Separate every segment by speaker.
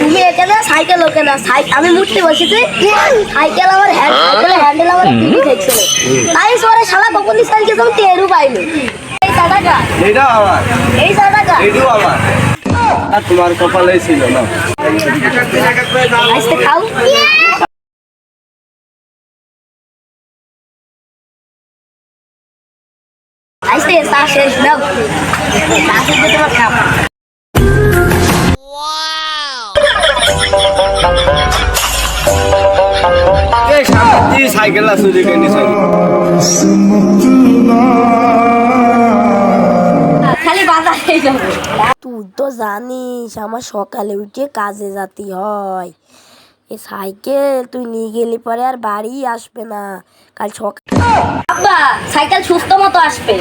Speaker 1: তুমি এখানে সাইকেল ওকে না সাইকেল আমি মূর্তি বসেছি। সাইকেল আমার হ্যান্ড সাইকেলের হ্যান্ডেল আমার টিভি দেখছিল তাই সরে শালা কখন দি সাইকেল তো টেরু পাইনি। এই টাকা
Speaker 2: এইটাও আমার।
Speaker 1: এই টাকা
Speaker 2: এইটাও আমার। আর তোমার কপালে ছিল না।
Speaker 1: আজকে খাও। আজকে চা শেষ দাও চা শেষ তোমার খাও।
Speaker 2: এই সাইকেল আছে
Speaker 1: খালি হয়ে যাবে।
Speaker 3: তুই তো জানিস আমার সকালে উঠে কাজে যেতে হয়। এ সাইকেল তুই নিয়ে গেলি পরে আর বাড়ি আসবে না। কাল সকাল
Speaker 1: আব্বা সাইকেল সুস্থ মতো আসবে।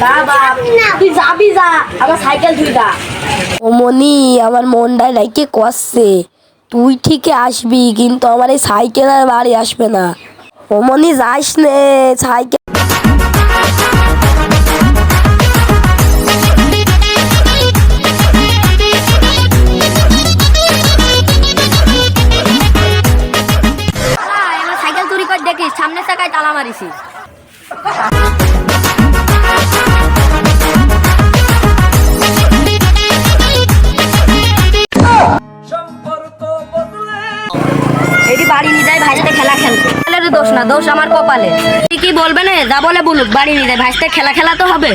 Speaker 1: বাপ তুই যাবি যা আমার সাইকেল তুই যা
Speaker 3: ও মনি আমার মনটা নাকি কষছে তুই ঠিকই আসবি, কিন্তু আমার এই সাইকেল আর বাড়ি আসবে না। ও মনি যাস নে সাইকেল।
Speaker 1: সামনের চাকায় তালা মারিছিস বাড়ি নিয়ে যায়, ভাইসতে খেলা খেলতে দোষ না, দোষ আমার কপালে। কি বলবে না, যা বলে বলুক, বাড়ি নিয়ে যায়, ভাইসতে খেলা খেলা তো হবে।